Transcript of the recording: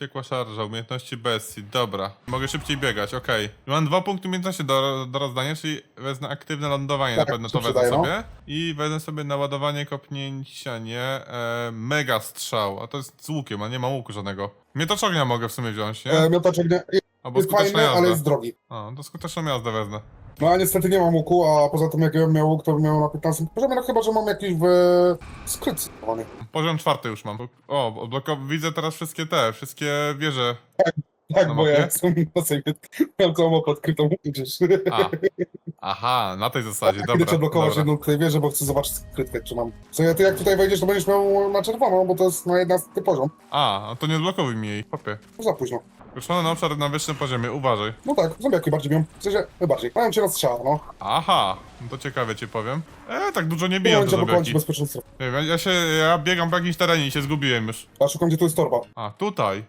Wściekła szarża, umiejętności bestii, dobra. Mogę szybciej biegać, okej. Mam dwa punkty umiejętności do, do rozdania, czyli wezmę aktywne lądowanie, Tak, na pewno to wezmę no. sobie. I wezmę sobie naładowanie kopnięcia, nie? E, mega strzał, a to jest z łukiem, a nie mam łuku żadnego. Miotacz ognia mogę w sumie wziąć, nie? E, miotaczek nie, Albo jest skuteczna fajny, ale jazda. jest drogi. A, to skuteczną jazdę wezmę. No a niestety nie mam łuku, a poza tym jak ja bym miał łuk, to bym miał na 15 poziomie, no chyba, że mam jakiś w... schowany. Poziom czwarty już mam. O, odblokow- widzę teraz wszystkie te, wszystkie wieże. Tak, Na bo ja jestem na sobie, mam całą mapę odkrytą, widzisz. A. Aha, na tej zasadzie, Idę dobra. cię blokować dobra. jedną tutaj wieżę, bo chcę zobaczyć skrytkę, czy mam. Co ja, ty jak tutaj wejdziesz, to będziesz miał na czerwono, bo to jest na 11 poziom. A, a to nie odblokowuj mi jej, popie. To za późno. Ruszony na obszar na wyższym poziomie, uważaj. No tak, zombiaki bardziej biją. W sensie, bardziej. Mają cię na strzał, no. Aha, no to ciekawe ci powiem. E, tak dużo nie biją te będzie blokować zombiaki. Nie wiem, ja się, ja biegam po jakimś terenie i się zgubiłem już. Ja szukam, gdzie tu jest torba. A, tutaj.